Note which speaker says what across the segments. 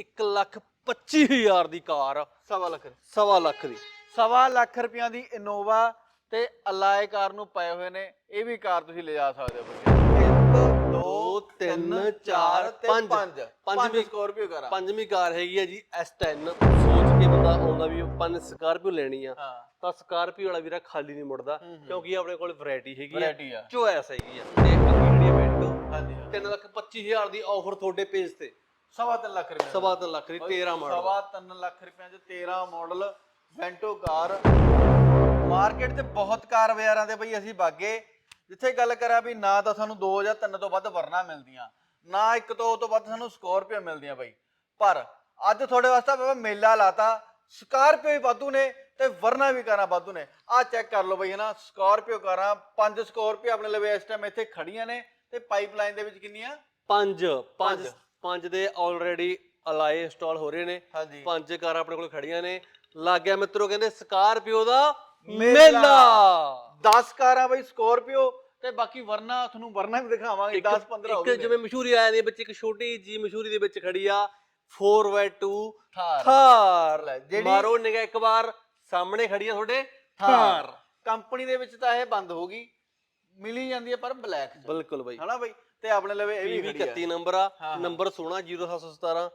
Speaker 1: 1 ਲੱਖ 25 ਹਜ਼ਾਰ ਦੀ ਕਾਰ
Speaker 2: ਸਵਾ ਲੱਖ।
Speaker 1: ਸਵਾ ਲੱਖ ਦੀ।
Speaker 2: ਸਵਾ ਲੱਖ ਰੁਪਈਆਂ ਦੀ ਇਨੋਵਾ ਤੇ ਅਲਾਏ ਕਾਰ ਨੂੰ ਪਏ ਹੋਏ ਨੇ। ਇਹ ਵੀ ਕਾਰ ਤੁਸੀਂ ਲਿਜਾ ਸਕਦੇ ਹੋ ਇੱਕ ਦੋ ਤਿੰਨ ਚਾਰ ਤੇ
Speaker 1: ਪੰਜ।
Speaker 2: ਪੰਜ। ਪੰਜ
Speaker 1: ਪੰਜਵੀਂ-
Speaker 2: ਸਕੋਰਪੀਓ ਕਾਰਾਂ
Speaker 1: ਪੰਜਵੀਂ ਕਾਰ ਹੈਗੀ ਆ ਜੀ S10 ਸੋਚ ਕੇ ਬੰਦਾ ਆਉਂਦਾ ਵੀ ਪੰਜ ਸਕਾਰਪੀਓ ਲੈਣੀ ਆ। ਤਾਂ ਸਕਾਰਪੀਓ ਵਾਲਾ ਵੀਰਾ ਖਾਲੀ ਨਹੀਂ ਮੁੜਦਾ। ਕਿਉਂਕਿ ਆਪਣੇ ਕੋਲ ਵੈਰਾਈਟੀ ਹੈਗੀ ਆ। ਚੋਇਸ ਹੈਗੀ ਆ। ਤੇ ਅੱਗੇ ਜਿਹੜੀ ਬੈਂਟੋ
Speaker 2: ਹਾਂਜੀ ਹਾਂ।
Speaker 1: 3 ਲੱਖ 25 ਹਜ਼ਾਰ ਦੀ ਆਫਰ ਤੁਹਾਡੇ ਪੇਜ ਤੇ।
Speaker 2: ਸਵਾ ਤਿੰਨ ਲੱਖ ਰੁਪਏ
Speaker 1: ਸਵਾ ਤਿੰਨ ਲੱਖ ਦੀ 13 ਮਾਡਲ
Speaker 2: ਸਵਾ ਤਿੰਨ ਲੱਖ ਰੁਪਏ ਚ 13 ਮਾਡਲ ਵੈਂਟੋ ਕਾਰ ਮਾਰਕੀਟ 'ਚ ਬਹੁਤ ਕਾਰ ਬਾਜ਼ਾਰਾਂ ਦੇ ਬਈ ਅਸੀਂ ਬਾਗੇ। ਜਿੱਥੇ ਗੱਲ ਕਰਾਂ ਵੀ ਨਾ ਤਾਂ ਸਾਨੂੰ 2 ਜਾਂ 3 ਤੋਂ ਵੱਧ ਵਰਨਾ ਮਿਲਦੀਆਂ। ਨਾ ਇੱਕ ਤੋਂ ਤੋਂ ਵੱਧ ਸਾਨੂੰ ਸਕੋਰਪੀਓ ਮਿਲਦੀਆਂ ਬਈ। ਪਰ ਅੱਜ ਤੁਹਾਡੇ ਵਾਸਤੇ ਬਾਬਾ ਮੇਲਾ ਲਾਤਾ। ਸਕਾਰਪੀਓ ਵੀ ਵਾਧੂ ਨੇ ਤੇ ਵਰਨਾ ਵੀ ਕਾਰਾਂ ਵਾਧੂ ਨੇ। ਆਹ ਚੈੱਕ ਕਰ ਲਓ ਬਈ ਹਨਾ ਸਕਾਰਪੀਓ ਕਾਰਾਂ। ਪੰਜ ਸਕਾਰਪੀਓ ਆਪਣੇ ਲਵੇ ਇਸ ਟਾਈਮ ਇੱਥੇ ਖੜੀਆਂ ਨੇ ਤੇ ਪਾਈਪਲਾਈਨ ਦੇ ਵਿੱਚ ਕਿੰਨੀਆਂ?
Speaker 1: ਪੰਜ। ਪੰਜ।
Speaker 2: ਪੰਜ।
Speaker 1: ਦੇ ਆਲਰੇਡੀ ਅਲਾਏ ਇੰਸਟਾਲ ਹੋ ਰਹੇ ਨੇ।
Speaker 2: ਹਾਂਜੀ।
Speaker 1: ਪੰਜ ਕਾਰਾਂ ਆਪਣੇ ਕੋਲ ਖੜੀਆਂ ਨੇ। ਲੱਗ ਗਿਆ ਮਿੱਤਰੋ ਕਹਿੰਦੇ ਸਕਾਰਪੀਓ ਦਾ
Speaker 2: ਮੇਲਾ।
Speaker 1: ਮੇਲਾ।
Speaker 2: 10 ਕਾਰਾਂ ਬਈ ਸਕੋਰਪੀਓ ਤੇ ਬਾਕੀ ਵਰਨਾ ਤੁਹਾਨੂੰ ਵਰਨਾ ਵੀ ਦਿਖਾਵਾਂਗੇ 10 15 ਹੋ
Speaker 1: ਇੱਕ
Speaker 2: ਗਏ
Speaker 1: ਜਿਵੇਂ ਮਸ਼ਹੂਰੀ ਆਇਆ ਦੀ ਵਿੱਚ ਇੱਕ ਛੋਟੀ ਜੀ ਮਸ਼ਹੂਰੀ ਦੇ ਵਿੱਚ ਖੜੀ ਆ 4x2
Speaker 2: ਥਾਰ। ਜਿਹੜੀ-
Speaker 1: ਮਾਰੋ ਨਿਗਾ ਇੱਕ ਵਾਰ ਸਾਹਮਣੇ ਖੜੀ ਆ ਤੁਹਾਡੇ
Speaker 2: ਥਾਰ। ਕੰਪਨੀ ਦੇ ਵਿੱਚ ਤਾਂ ਇਹ ਬੰਦ ਹੋ ਗਈ। ਮਿਲੀ ਜਾਂਦੀ ਹੈ ਪਰ ਬਲੈਕ ਚ।
Speaker 1: ਬਿਲਕੁਲ ਬਾਈ।
Speaker 2: ਹਨਾ ਬਈ? ਤੇ ਆਪਣੇ ਲਵੇ ਇਹ ਵੀ
Speaker 1: PV
Speaker 2: ਖੜੀ
Speaker 1: 31 ਨੰਬਰ ਆ। ਨੰਬਰ 16 0717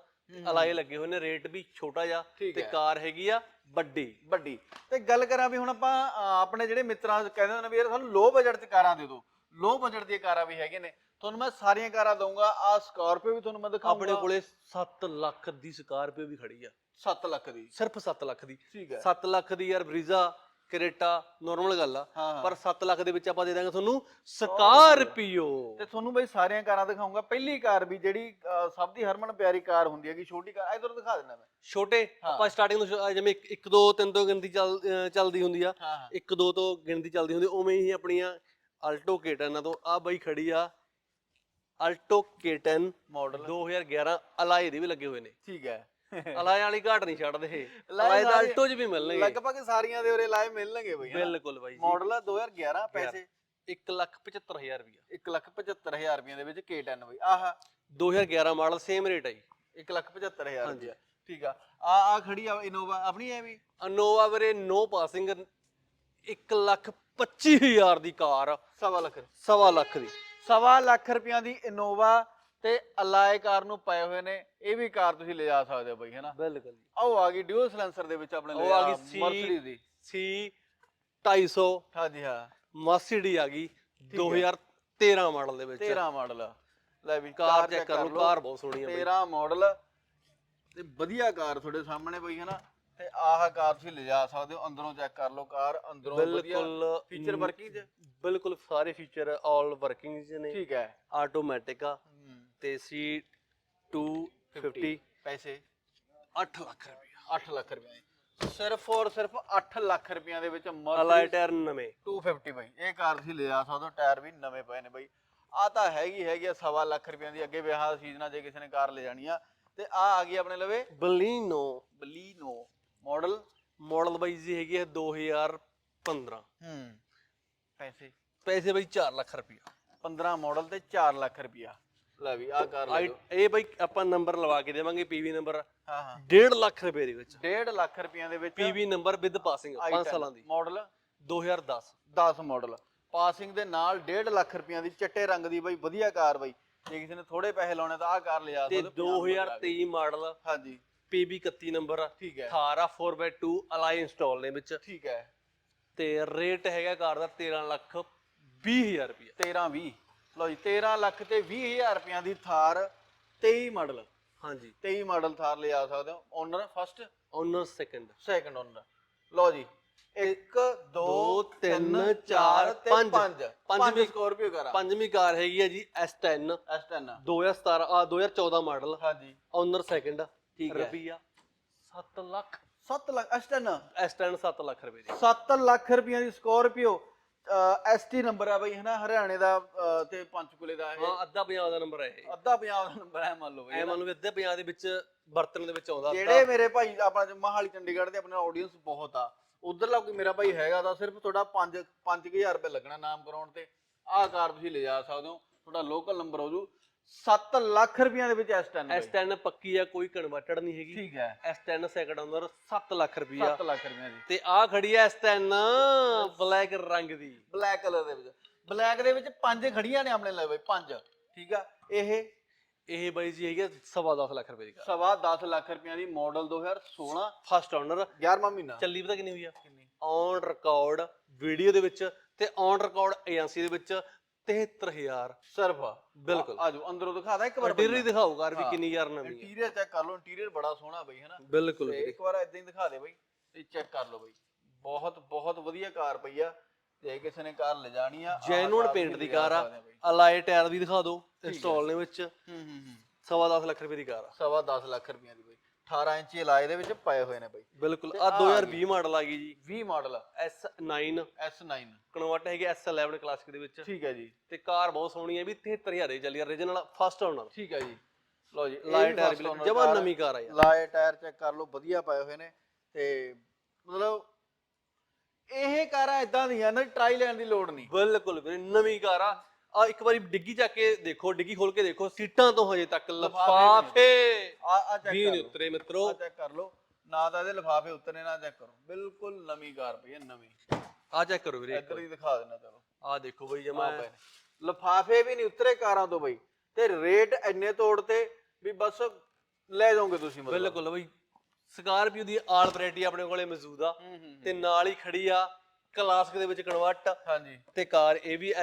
Speaker 1: ਅਲਾਏ ਲੱਗੇ ਹੋਏ ਨੇ ਰੇਟ ਵੀ ਛੋਟਾ ਜਿਹਾ ਤੇ। ਕਾਰ ਹੈਗੀ ਆ ਵੱਡੀ।
Speaker 2: ਵੱਡੀ। ਤੇ ਗੱਲ ਕਰਾਂ ਵੀ ਹੁਣ ਆਪਾਂ ਆਪਣੇ ਜਿਹੜੇ ਮਿੱਤਰਾਂ ਕਹਿੰਦੇ ਹੁੰਦੇ ਨੇ ਵੀ ਯਾਰ ਸਾਨੂੰ ਲੋ ਬਜਟ 'ਚ ਕਾਰਾਂ ਦੇ ਦਿਓ। ਲੋ ਬਜਟ ਦੀਆਂ ਕਾਰਾਂ ਵੀ ਹੈਗੇ ਨੇ। ਤੁਹਾਨੂੰ ਮੈਂ ਸਾਰੀਆਂ ਕਾਰਾਂ ਦਊਂਗਾ। ਆ ਸਕਾਰਪੀਓ ਵੀ ਤੁਹਾਨੂੰ ਮੈਂ ਦਿਖਾਊਂਗਾ।
Speaker 1: ਆਪਣੇ ਕੋਲੇ 7 ਲੱਖ ਦੀ ਸਕਾਰਪੀਓ ਵੀ ਖੜੀ ਆ।
Speaker 2: 7 ਲੱਖ ਦੀ।
Speaker 1: ਸਿਰਫ 7 ਲੱਖ ਦੀ।
Speaker 2: ਠੀਕ ਹੈ।
Speaker 1: 7 ਲੱਖ ਦੀ ਯਾਰ ਬਰੀਜ਼ਾ ਕਰੇਟਾ ਨਾਰਮਲ ਗੱਲ ਆ।
Speaker 2: ਹਾਂ, ਹਾਂ।
Speaker 1: ਪਰ 7 ਲੱਖ ਦੇ ਵਿੱਚ ਆਪਾਂ ਦੇ ਦਾਂਗੇ ਤੁਹਾਨੂੰ ਸਕਾਰਪੀਓ।
Speaker 2: ਤੇ ਤੁਹਾਨੂੰ ਬਈ ਸਾਰੀਆਂ ਕਾਰਾਂ ਦਿਖਾਊਂਗਾ ਪਹਿਲੀ ਕਾਰ ਵੀ ਜਿਹੜੀ ਅਹ, ਸਭ ਦੀ ਹਰਮਨ ਪਿਆਰੀ ਕਾਰ ਹੁੰਦੀ ਹੈਗੀ ਛੋਟੀ ਕਾਰ। ਇਧਰ ਦਿਖਾ ਦਿੰਦਾ ਮੈਂ।
Speaker 1: ਛੋਟੇ?
Speaker 2: ਹਾਂ।
Speaker 1: ਆਪਾਂ ਸਟਾਰਟਿੰਗ ਤੋਂ ਸ਼ੁ- ਜਿਵੇਂ 1 2 3 ਤੋਂ ਗਿਣਤੀ ਚੱਲ ਅਹ ਚੱਲਦੀ ਹੁੰਦੀ ਆ।
Speaker 2: ਹਾਂ ਹਾਂ।
Speaker 1: 1 2 ਤੋਂ ਗਿਣਤੀ ਚੱਲਦੀ ਹੁੰਦੀ ਉਵੇਂ ਹੀ ਆਪਣੀਆਂ ਆਲਟੋ ਕੇਟਨ ਤੋਂ। ਆ ਬਾਈ ਖੜੀ ਆ ਆਲਟੋ ਕੇਟਨ
Speaker 2: ਮਾਡਲ
Speaker 1: 2011 ਅਲਾਏ ਦੇ ਵੀ ਲੱਗੇ ਹੋਏ ਨੇ।
Speaker 2: ਠੀਕ ਹੈ।
Speaker 1: ਅਲਾਏ ਵਾਲੀ ਘਾਟ ਨਹੀਂ ਛੱਡਦੇ।
Speaker 2: ਅਲਾਏ
Speaker 1: ਦਾ ਆਲਟੋ 'ਚ ਵੀ ਮਿਲਣਗੇ।
Speaker 2: ਲਗਭਗ ਸਾਰੀਆਂ ਦੇ ਉਰੇ ਲਾਏ ਮਿਲਣਗੇ ਬਈ
Speaker 1: ਬਿਲਕੁਲ ਬਾਈ ਜੀ।
Speaker 2: ਮਾਡਲ ਆ 2011 ਪੈਸੇ।
Speaker 1: 1 ਲੱਖ 75000 ਰੁਪਇਆ
Speaker 2: 175000 ਰੁਪਈਆਂ ਦੇ ਵਿੱਚ K10 ਬਈ। ਆਹ।
Speaker 1: 2011 ਮਾਡਲ ਸੇਮ ਰੇਟ ਜੀ।
Speaker 2: 175000
Speaker 1: ਹਾਂਜੀ।
Speaker 2: ਰੁਪਈਆ। ਠੀਕ ਆ। ਆ ਆ ਖੜੀ ਆ ਇਨੋਵਾ ਆਪਣੀ ਐ ਵੀ?
Speaker 1: ਅਨੋਵਾ ਵੀਰੇ ਨੋ ਪਾਸਿੰਗ 1 ਲੱਖ 25000 ਦੀ ਕਾਰ
Speaker 2: ਸਵਾ ਲੱਖ।
Speaker 1: ਸਵਾ ਲੱਖ ਦੀ।
Speaker 2: ਸਵਾ ਲੱਖ ਰੁਪਈਆਂ ਦੀ ਇਨੋਵਾ ਤੇ ਅਲਾਏ ਕਾਰ ਨੂੰ ਪਏ ਹੋਏ ਨੇ ਇਹ ਵੀ ਕਾਰ ਤੁਸੀਂ ਲਿਜਾ ਸਕਦੇ ਹੋ ਬਈ ਹੈਨਾ?
Speaker 1: ਬਿਲਕੁਲ ਜੀ।
Speaker 2: ਆਹ ਆ ਗਈ ਡਿਊਲ ਸਲੈਂਸਰ ਦੇ ਵਿੱਚ ਆਪਣੇ
Speaker 1: ਉਹ ਆ ਗਈ ਸੀ-
Speaker 2: ਮਰਸੀਡੀਜ਼ ਦੀ।
Speaker 1: ਸੀ 250
Speaker 2: ਹਾਂਜੀ ਹਾਂ।
Speaker 1: ਮਰਸੀਡੀ ਆ ਗਈ
Speaker 2: ਹੈ।
Speaker 1: 2013 ਮਾਡਲ ਦੇ ਵਿੱਚ।
Speaker 2: 13 ਮਾਡਲ ਲੈ ਵੀ
Speaker 1: ਕਾਰ ਚੈੱਕ ਕਰ ਲਓ ਕਾਰ ਬਹੁਤ ਸੋਹਣੀ ਆ ਬਈ।
Speaker 2: 13 ਮਾਡਲ ਤੇ ਵਧੀਆ ਕਾਰ ਤੁਹਾਡੇ ਸਾਹਮਣੇ ਪਈ ਹੈ ਨਾ ਤੇ ਆਹ ਕਾਰ ਤੁਸੀਂ ਲਿਜਾ ਸਕਦੇ ਹੋ ਅੰਦਰੋਂ ਚੈੱਕ ਕਰ ਲਓ ਕਾਰ ਅੰਦਰੋਂ ਵਧੀਆ
Speaker 1: ਬਿਲਕੁਲ
Speaker 2: ਫੀਚਰ ਵਰਕਿੰਗ ਚ।
Speaker 1: ਬਿਲਕੁਲ ਸਾਰੇ ਫੀਚਰ ਆਲ ਵਰਕਿੰਗ ਚ ਨੇ।
Speaker 2: ਠੀਕ ਹੈ।
Speaker 1: ਆਟੋਮੈਟਿਕ ਆ। ਤੇ ਸੀ 250
Speaker 2: ਪੈਸੇ।
Speaker 1: 8 ਲੱਖ ਰੁਪਇਆ
Speaker 2: 8 ਲੱਖ ਰੁਪਏ ਸਿਰਫ ਔਰ ਸਿਰਫ 8 ਲੱਖ ਰੁਪਈਆਂ ਦੇ ਵਿੱਚ
Speaker 1: ਅਲਾਈ ਟਾਇਰ ਨਵੇਂ।
Speaker 2: 250 ਬਾਈ। ਇਹ ਕਾਰ ਤੁਸੀਂ ਲਿਜਾ ਸਕਦੇ ਹੋ ਟਾਇਰ ਵੀ ਨਵੇਂ ਪਏ ਨੇ ਬਾਈ। ਆ ਤਾਂ ਹੈਗੀ ਹੈਗੀ ਆ ਸਵਾ ਲੱਖ ਰੁਪਈਆਂ ਦੀ ਅੱਗੇ ਵਿਆਹ ਦਾ ਸੀਜ਼ਨ ਆ ਜੇ ਕਿਸੇ ਨੇ ਕਾਰ ਲੈ ਜਾਣੀ ਆ। ਤੇ ਆ ਆ ਗਈ ਆਪਣੇ ਲਵੇ।
Speaker 1: ਬਲੀਨੋ।
Speaker 2: Baleno model.
Speaker 1: ਮਾਡਲ ਬਾਈ ਜੀ ਹੈਗੀ ਹੈ 2015
Speaker 2: ਹੂੰ। ਪੈਸੇ।
Speaker 1: ਪੈਸੇ ਬਾਈ 4 ਲੱਖ ਰੁਪਇਆ
Speaker 2: 15 ਮਾਡਲ ਤੇ 4 ਲੱਖ ਰੁਪਈਆ। ਲੈ ਵੀ ਆ ਕਾਰ ਲੈ
Speaker 1: ਆਈ- ਇਹ ਬਾਈ ਆਪਾਂ ਨੰਬਰ ਲਵਾ ਕੇ ਦੇਵਾਂਗੇ ਪੀਵੀ ਨੰਬਰ।
Speaker 2: ਹਾਂ ਹਾਂ।
Speaker 1: 1.5 ਲੱਖ ਰੁਪਏ ਦੇ ਵਿੱਚ।
Speaker 2: 1.5 ਲੱਖ ਰੁਪਈਆਂ ਦੇ ਵਿੱਚ
Speaker 1: ਪੀਵੀ ਨੰਬਰ ਵਿਦ ਪਾਸਿੰਗ 5 ਸਾਲਾਂ ਦੀ।
Speaker 2: ਮਾਡਲ।
Speaker 1: 2010
Speaker 2: 10 ਮਾਡਲ। ਪਾਸਿੰਗ ਦੇ ਨਾਲ 1.5 ਲੱਖ ਰੁਪਈਆਂ ਦੀ ਚਿੱਟੇ ਰੰਗ ਦੀ ਬਾਈ ਵਧੀਆ ਕਾਰ ਬਾਈ। ਜੇ ਕਿਸੇ ਨੇ ਥੋੜੇ ਪੈਸੇ ਲਾਉਣੇ ਤਾਂ ਆ ਕਾਰ ਲਿਜਾ
Speaker 1: ਤੇ
Speaker 2: ਸਕਦੇ ਹੋ,
Speaker 1: 2023 ਮਾਡਲ
Speaker 2: ਹਾਂਜੀ।
Speaker 1: ਪੀਬੀ 31 ਨੰਬਰ
Speaker 2: ਠੀਕ ਹੈ।
Speaker 1: ਥਾਰ ਆ 4x2 ਅਲਾਈ ਇੰਸਟਾਲ ਨੇ ਵਿੱਚ।
Speaker 2: ਠੀਕ ਹੈ।
Speaker 1: ਤੇ ਰੇਟ ਹੈਗਾ ਕਾਰ ਦਾ 13 ਲੱਖ 20000 ਰੁਪਇਆ
Speaker 2: 13 20 ਲਓ ਜੀ 13 ਲੱਖ ਤੇ 20000 ਰੁਪਈਆਂ ਦੀ ਥਾਰ 23 ਮਾਡਲ।
Speaker 1: ਹਾਂਜੀ।
Speaker 2: 23 ਮਾਡਲ ਥਾਰ ਲਿਜਾ ਸਕਦੇ ਹੋ। Owner first
Speaker 1: owner second
Speaker 2: second owner ਲਓ ਜੀ 1 2
Speaker 1: ਤਿੰਨ,
Speaker 2: 3
Speaker 1: ਚਾਰ,
Speaker 2: 4 ਤੇ
Speaker 1: ਪੰਜ।
Speaker 2: 5
Speaker 1: ਪੰਜਵੀਂ-
Speaker 2: 5 ਸਕੋਰਪੀਓ ਕਾਰਾਂ।
Speaker 1: ਪੰਜਵੀਂ ਕਾਰ ਹੈਗੀ ਹੈ ਜੀ S10
Speaker 2: S10
Speaker 1: 2017 ਆ 2014 ਮਾਡਲ।
Speaker 2: ਹਾਂਜੀ।
Speaker 1: ਓਨਰ ਸੈਕੰਡ
Speaker 2: ਠੀਕ ਹੈ।
Speaker 1: ਰੁਪਈਆ 7 ਲੱਖ।
Speaker 2: 7 ਲੱਖ S10
Speaker 1: S10 7 ਲੱਖ ਰੁਪਏ ਦੀ।
Speaker 2: 7 ਲੱਖ ਰੁਪਈਆਂ ਦੀ ਸਕੋਰਪੀਓ ਐਸਟੀ ਨੰਬਰ ਆ ਬਈ ਹਨਾ? ਹਰਿਆਣੇ ਦਾ ਅਹ, ਤੇ ਪੰਚਕੂਲੇ ਦਾ ਇਹ।
Speaker 1: ਹਾਂ ਅੱਧਾ ਪੰਜਾਬ ਦਾ ਨੰਬਰ ਹੈ ਇਹ।
Speaker 2: ਅੱਧਾ ਪੰਜਾਬ ਦਾ ਨੰਬਰ ਹੈ ਮੰਨ ਲਓ ਬਈ
Speaker 1: ਐ ਮੰਨ ਲਓ ਵੀ ਅੱਧੇ ਪੰਜਾਬ ਦੇ ਵਿੱਚ ਵਰਤਣ ਦੇ ਵਿੱਚ ਆਉਂਦਾ ਅੱਧਾ।
Speaker 2: ਜਿਹੜੇ ਮੇਰੇ ਭਾਈ ਆਪਣਾ ਮਹਾਲੀ ਚੰਡੀਗੜ੍ਹ ਦੇ ਆਪਣੇ ਆਡੀਅנס ਬਹੁਤ ਆ। ਉਧਰਲਾ ਕੋਈ ਮੇਰਾ ਭਾਈ ਹੈਗਾ ਤਾਂ ਸਿਰਫ ਤੁਹਾਡਾ 5 5000 ਰੁਪਏ ਲੱਗਣਾ ਨਾਮ ਕਰਾਉਣ ਤੇ। ਆਹ ਕਾਰ ਤੁਸੀਂ ਲੈ ਜਾ ਸਕਦੇ ਹੋ ਤੁਹਾਡਾ ਲੋਕਲ ਨੰਬਰ ਹੋ ਜੂ। 7 ਲੱਖ ਰੁਪਈਆਂ ਦੇ ਵਿੱਚ S10 ਬਾਈ।
Speaker 1: S10 ਪੱਕੀ ਆ ਕੋਈ ਕਨਵਰਟਡ ਨਹੀਂ ਹੈਗੀ।
Speaker 2: ਠੀਕ ਹੈ।
Speaker 1: S10 ਸੈਕਿੰਡ ਓਨਰ 7 ਲੱਖ ਰੁਪਈਆ।
Speaker 2: 7 ਲੱਖ ਰੁਪਈਆਂ ਦੀ
Speaker 1: ਤੇ ਆ ਖੜੀ ਆ S10 ਬਲੈਕ ਰੰਗ ਦੀ।
Speaker 2: ਬਲੈਕ ਕਲਰ ਦੇ ਵਿੱਚ। ਬਲੈਕ ਦੇ ਵਿੱਚ ਪੰਜ ਖੜੀਆਂ ਨੇ ਆਪਣੇ ਲਈ ਬਾਈ ਪੰਜ। ਠੀਕ ਆ? ਇਹ
Speaker 1: ਇਹ ਬਾਈ ਜੀ ਹੈਗੀ ਆ ਸਵਾ ਦਸ ਲੱਖ ਰੁਪਏ ਦੀ ਕਾਰ।
Speaker 2: ਸਵਾ 10 ਲੱਖ ਰੁਪਈਆਂ ਦੀ ਮਾਡਲ 2016
Speaker 1: ਫਸਟ ਓਨਰ
Speaker 2: 11ਵਾਂ ਮਹੀਨਾ।
Speaker 1: ਚੱਲੀ ਪਤਾ ਕਿੰਨੀ ਹੋਈ ਆ?
Speaker 2: ਕਿੰਨੀ?
Speaker 1: ਔਨ ਰਿਕਾਰਡ ਵੀਡੀਓ ਦੇ ਵਿੱਚ ਤੇ ਔਨ ਰਿਕਾਰਡ ਏਜੰਸੀ ਦੇ ਵਿੱਚ 73000
Speaker 2: ਸਰਫ
Speaker 1: ਬਿਲਕੁਲ।
Speaker 2: ਆਜੋ ਅੰਦਰੋਂ ਦਿਖਾਦਾ ਇੱਕ ਵਾਰ
Speaker 1: ਇੰਟੀਰੀਅਰ ਦਿਖਾਓ ਕਾਰ ਵੀ। ਕਿੰਨੀ ਯਾਰ ਨਵੀਂ
Speaker 2: ਇੰਟੀਰੀਅਰ ਚੈੱਕ ਕਰ ਲਓ ਇੰਟੀਰੀਅਰ ਬੜਾ ਸੋਹਣਾ ਬਈ ਹਨਾ?
Speaker 1: ਬਿਲਕੁਲ
Speaker 2: ਤੇ ਇੱਕ ਵਾਰ ਇਦਾਂ ਹੀ ਦਿਖਾ ਦੇ ਬਈ ਤੇ ਚੈੱਕ ਕਰ ਲਓ ਬਈ। ਬਹੁਤ ਬਹੁਤ ਵਧੀਆ ਕਾਰ ਪਈ ਆ। ਜੇ ਕਿਸੇ ਨੇ ਕਾਰ ਲਿਜਾਣੀ ਆ
Speaker 1: ਜੈਨੂਨ ਪੇਂਟ ਦੀ ਕਾਰ ਆ। ਅਲਾਈ ਟਾਇਰ ਵੀ ਦਿਖਾ ਦਿਓ। ਇੰਸਟਾਲ ਨੇ ਵਿੱਚ।
Speaker 2: ਹੂੰ ਹੂੰ ਹੂੰ।
Speaker 1: ਸਵਾ ਦਸ ਲੱਖ ਰੁਪਏ ਦੀ ਕਾਰ ਆ।
Speaker 2: ਸਵਾ 10 ਲੱਖ ਰੁਪਈਆਂ ਦੀ ਬਈ। 18 ਇੰਚੀ ਲਾਏ ਦੇ ਵਿੱਚ ਪਏ ਹੋਏ ਨੇ ਬਈ।
Speaker 1: ਬਿਲਕੁਲ। ਆ
Speaker 2: ਆਹ
Speaker 1: 2020 ਮਾਡਲ ਆ ਗਈ ਜੀ।
Speaker 2: 20 ਮਾਡਲ
Speaker 1: S9
Speaker 2: S9
Speaker 1: ਕਨਵਰਟ ਹੈਗੀ S11 ਕਲਾਸਿਕ ਦੇ ਵਿੱਚ।
Speaker 2: ਠੀਕ ਹੈ ਜੀ।
Speaker 1: ਤੇ ਕਾਰ ਬਹੁਤ ਸੋਹਣੀ ਹੈ ਵੀ 73000 ਦੀ ਚੱਲੀ origignal ਫਸਟ ਓਨਰ
Speaker 2: ਠੀਕ ਹੈ ਜੀ। ਲਓ ਜੀ
Speaker 1: ਲਾਈ ਟਾਇਰ ਜਮਾ ਨਵੀਂ ਕਾਰ ਆ ਯਾਰ।
Speaker 2: ਲਾਏ ਟਾਇਰ ਚੈੱਕ ਕਰ ਲਓ ਵਧੀਆ ਪਏ ਹੋਏ ਨੇ। ਤੇ ਮਤਲਬ ਇਹ ਕਾਰਾਂ ਇਦਾਂ ਦੀਆਂ ਨਾ ਟਰਾਈ ਲੈਣ ਦੀ ਲੋੜ ਨਹੀਂ।
Speaker 1: ਬਿਲਕੁਲ ਵੀਰੇ ਨਵੀਂ ਕਾਰ ਆ ਇੱਕ ਵਾਰੀ ਡਿੱਗੀ ਚੱਕ ਕੇ ਦੇਖੋ ਡਿੱਗੀ ਖੋਲ ਕੇ ਦੇਖੋ ਸੀਟਾਂ ਤੋਂ ਹਜੇ ਤੱਕ
Speaker 2: ਲਿਫਾਫੇ ਆ ਆ ਚੈੱਕ
Speaker 1: ਵੀ
Speaker 2: ਕਰ
Speaker 1: ਨਹੀਂ
Speaker 2: ਲਓ।
Speaker 1: ਉਤਰੇ ਮਿੱਤਰੋ।
Speaker 2: ਆ ਚੈੱਕ ਕਰ ਲਓ। ਨਾ ਤਾਂ ਇਹਦੇ ਲਿਫਾਫੇ ਉਤਰੇ ਨਾ ਚੈੱਕ ਕਰੋ। ਬਿਲਕੁਲ ਨਵੀਂ ਕਾਰ ਪਈ ਹੈ ਨਵੀਂ।
Speaker 1: ਆ ਚੈੱਕ ਕਰੋ ਵੀਰੇ
Speaker 2: ਇੱਧਰ ਹੀ ਦਿਖਾ ਦੇਣਾ ਚਲੋ।
Speaker 1: ਆ ਦੇਖੋ ਬਈ ਜਮਾ
Speaker 2: ਪਏ ਨੇ। ਲਿਫਾਫੇ ਵੀ ਨਹੀਂ ਉਤਰੇ ਕਾਰਾਂ ਤੋਂ ਬਈ। ਤੇ ਰੇਟ ਇੰਨੇ ਤੋੜ ਤੇ ਵੀ ਬਸ ਲੈ ਜਾਓਗੇ ਤੁਸੀਂ ਮਤਲਬ।
Speaker 1: ਬਿਲਕੁਲ ਬਈ। ਸਕਾਰਪੀਓ ਦੀ ਆਲ ਵੈਰਾਈਟੀ ਆਪਣੇ ਕੋਲੇ ਮੌਜੂਦ ਆ।
Speaker 2: ਹੂੰ ਹੂੰ
Speaker 1: ਤੇ ਨਾਲ ਹੀ ਖੜੀ ਆ ਕਲਾਸਿਕ ਦੇ ਵਿੱਚ ਕਨਵਰਟ।
Speaker 2: ਹਾਂਜੀ।
Speaker 1: ਤੇ ਕਾਰ ਇਹ ਵੀ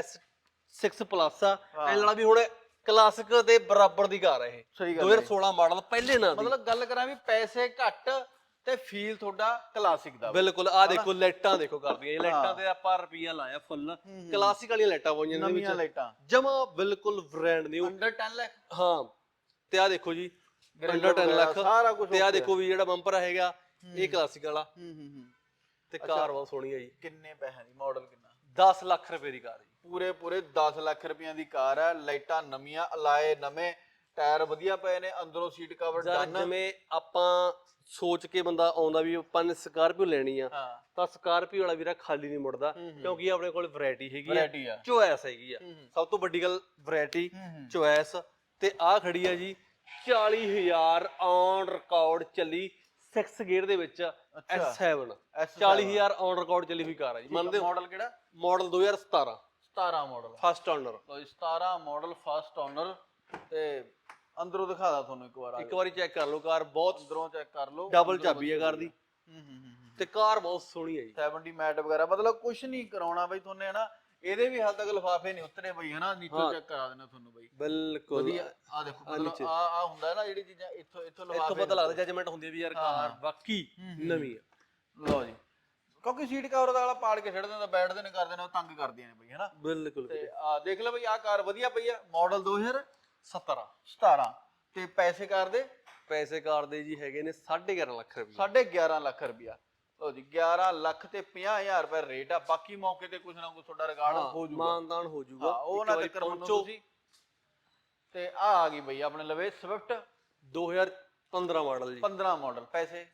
Speaker 1: S6 ਪਲੱਸ ਆ।
Speaker 2: ਹਾਂ।
Speaker 1: ਇਹ ਨਾਲ ਵੀ ਹੁਣ ਕਲਾਸਿਕ ਦੇ ਬਰਾਬਰ ਦੀ ਕਾਰ ਆ ਇਹ
Speaker 2: ਸਹੀ ਗੱਲ ਹੈ।
Speaker 1: 2016 ਮਾਡਲ ਪਹਿਲੇ ਨਾਂ ਦੀ।
Speaker 2: ਮਤਲਬ ਗੱਲ ਕਰਾਂ ਵੀ ਪੈਸੇ ਘੱਟ ਤੇ ਫੀਲ ਤੁਹਾਡਾ ਕਲਾਸਿਕ ਦਾ।
Speaker 1: ਬਿਲਕੁਲ ਆ ਦੇਖੋ ਲਾਈਟਾਂ ਦੇਖੋ ਕਰਦੀਆਂ ਇਹ ਲਾਈਟਾਂ ਤੇ ਆਪਾਂ ਰੁਪਈਆ ਲਾਇਆ ਫੁੱਲ ਕਲਾਸਿਕ ਵਾਲੀਆਂ ਲਾਈਟਾਂ ਪਾਈਆਂ ਨੇ
Speaker 2: ਨਵੀਆਂ
Speaker 1: ਵਿੱਚ।
Speaker 2: ਲਾਈਟਾਂ।
Speaker 1: ਜਮਾ ਬਿਲਕੁਲ ਬ੍ਰਾਂਡ ਨਿਊ
Speaker 2: ਅੰਡਰ 10 ਲੱਖ
Speaker 1: ਹਾਂ। ਤੇ ਆ ਦੇਖੋ ਜੀ
Speaker 2: Grill
Speaker 1: ਅੰਡਰ 10
Speaker 2: ਵਗੈਰਾ
Speaker 1: ਲੱਖ
Speaker 2: ਸਾਰਾ ਕੁਝ
Speaker 1: ਤੇ ਆ
Speaker 2: okay
Speaker 1: ਦੇਖੋ ਵੀ ਜਿਹੜਾ ਬੰਪਰ ਹੈਗਾ ਇਹ ਕਲਾਸਿਕ ਵਾਲਾ।
Speaker 2: ਹੂੰ ਹੂੰ ਹੂੰ।
Speaker 1: ਤੇ ਕਾਰ ਬਹੁਤ ਸੋਹਣੀ ਹੈ ਜੀ।
Speaker 2: ਕਿੰਨੇ ਪੈਸਿਆਂ ਦੀ ਮਾਡਲ ਕਿੰਨਾ?
Speaker 1: 10 ਲੱਖ ਰੁਪਏ ਦੀ ਕਾਰ ਹੈ ਜੀ।
Speaker 2: ਪੂਰੇ ਪੂਰੇ 10 ਲੱਖ ਰੁਪਈਆਂ ਦੀ ਕਾਰ ਹੈ ਲਾਈਟਾਂ ਨਵੀਆਂ ਅਲਾਏ ਨਵੇਂ ਟਾਇਰ ਵਧੀਆ ਪਏ ਨੇ ਅੰਦਰੋਂ ਸੀਟ ਕਵਰ ਡਨ
Speaker 1: ਜਿਵੇਂ ਆਪਾਂ ਸੋਚ ਕੇ ਬੰਦਾ ਆਉਂਦਾ ਵੀ ਆਪਾਂ ਨੇ ਸਕਾਰਪੀਓ ਲੈਣੀ ਆ
Speaker 2: ਹਾਂ।
Speaker 1: ਤਾਂ ਸਕਾਰਪੀਓ ਵਾਲਾ ਵੀਰਾ ਖਾਲੀ ਨਹੀਂ ਮੁੜਦਾ ਕਿਉਂਕਿ ਆਪਣੇ ਕੋਲ ਵੈਰਾਈਟੀ ਹੈਗੀ ਆ। ਚੋਇਸ ਹੈਗੀ ਆ।
Speaker 2: ਹੂੰ ਹੂੰ।
Speaker 1: ਸਭ ਤੋਂ ਵੱਡੀ ਗੱਲ ਵੈਰਾਈਟੀ
Speaker 2: ਹੂੰ ਹੂੰ।
Speaker 1: ਚੋਇਸ। ਤੇ ਆ ਖੜੀ ਆ ਜੀ 40000 ਔਨ ਰਿਕਾਰਡ ਚੱਲੀ 6 ਗੇਅਰ ਦੇ ਵਿੱਚ S7
Speaker 2: S7
Speaker 1: 40000 ਔਨ ਰਿਕਾਰਡ ਚੱਲੀ ਹੋਈ ਕਾਰ ਆ ਜੀ ਮੰਨਦੇ ਹੋ?
Speaker 2: ਮਾਡਲ ਕਿਹੜਾ?
Speaker 1: ਮਾਡਲ 2017
Speaker 2: 17 ਮਾਡਲ
Speaker 1: ਫਸਟ ਓਨਰ
Speaker 2: ਲੋ ਜੀ 17 ਮਾਡਲ ਫਸਟ ਓਨਰ ਤੇ ਅੰਦਰੋਂ ਦਿਖਾਦਾ ਤੁਹਾਨੂੰ ਇੱਕ ਵਾਰ
Speaker 1: ਇੱਕ ਵਾਰੀ ਚੈੱਕ ਕਰ ਲਓ ਕਾਰ ਬਹੁਤ
Speaker 2: ਅੰਦਰੋਂ ਚੈੱਕ ਕਰ ਲਓ।
Speaker 1: ਡਬਲ ਚਾਬੀ ਹੈ ਕਾਰ ਦੀ।
Speaker 2: ਹੂੰ ਹੂੰ ਹੂੰ
Speaker 1: ਤੇ ਕਾਰ ਬਹੁਤ ਸੋਹਣੀ ਹੈ ਜੀ।
Speaker 2: 70 ਮੈਟ ਵਗੈਰਾ ਮਤਲਬ ਕੁਝ ਨਹੀਂ ਕਰਾਉਣਾ ਬਈ ਤੁਹਾਨੂੰ ਹਨਾ? ਇਹਦੇ ਵੀ ਹਾਲ ਤੱਕ ਲਿਫਾਫੇ ਨਹੀਂ ਉਤਰੇ ਬਈ ਹਨਾ? ਨੀਚੇ ਚੈੱਕ ਕਰਾ ਦੇਣਾ ਤੁਹਾਨੂੰ ਬਈ।
Speaker 1: ਬਿਲਕੁਲ।
Speaker 2: ਵਧੀਆ। ਆ ਦੇਖੋ ਮਤਲਬ ਆ ਆ ਹੁੰਦਾ ਹੈ ਨਾ ਜਿਹੜੀ ਚੀਜ਼ਾਂ ਇੱਥੋਂ ਇੱਥੋਂ
Speaker 1: ਇੱਥੋਂ
Speaker 2: ਲਿਫਾਫੇ
Speaker 1: ਪਤਾ ਲੱਗਦਾ ਜਜਮੈਂਟ ਹੁੰਦੀ ਹੈ ਵੀ ਯਾਰ ਕਾਰ ਵਾਕਈ ਨਵੀਂ ਆ।
Speaker 2: ਲਓ ਜੀ। ਕਿਉਂਕਿ ਸੀਟ ਕਵਰ ਦਾ ਵਾਲਾ ਪਾੜ ਕੇ ਛੱਡ ਦਿੰਦਾ ਬੈਠਦੇ ਨੇ ਕਰਦੇ ਨੇ ਉਹ ਤੰਗ ਕਰਦੀਆਂ ਨੇ ਬਈ ਹਨਾ?
Speaker 1: ਬਿਲਕੁਲ
Speaker 2: ਤੇ ਆ ਦੇਖ ਲੈ ਬਈ ਆ ਕਾਰ ਵਧੀਆ ਪਈ ਆ ਮਾਡਲ
Speaker 1: 17
Speaker 2: 2017 ਤੇ ਪੈਸੇ ਕਾਰ ਦੇ?
Speaker 1: ਪੈਸੇ ਕਾਰ ਦੇ ਜੀ ਹੈਗੇ ਨੇ 11.5 ਲੱਖ ਰੁਪਏ
Speaker 2: 11.5 ਲੱਖ ਰੁਪਇਆ ਲਓ ਜੀ 11 ਲੱਖ ਤੇ 50000 ਰੁਪਏ ਰੇਟ ਆ ਬਾਕੀ ਮੌਕੇ ਤੇ ਕੁਝ ਨਾ ਕੁਝ ਤੁਹਾਡਾ ਰਿਕਾਰਡ ਹੋ ਜਾਊਗਾ।
Speaker 1: ਮਾਨਦਾਨ ਹੋ ਜਾਊਗਾ।
Speaker 2: ਉਹ ਨਾ ਚੱਕਰ ਮੰਨੋ। ਤੁਸੀਂ। ਤੇ ਆ ਆ ਗਈ ਬਈ ਆਪਣੇ ਲਵੇ ਸਵਿਫਟ
Speaker 1: 2015 ਮਾਡਲ ਜੀ।
Speaker 2: 15 ਮਾਡਲ ਪੈਸੇ।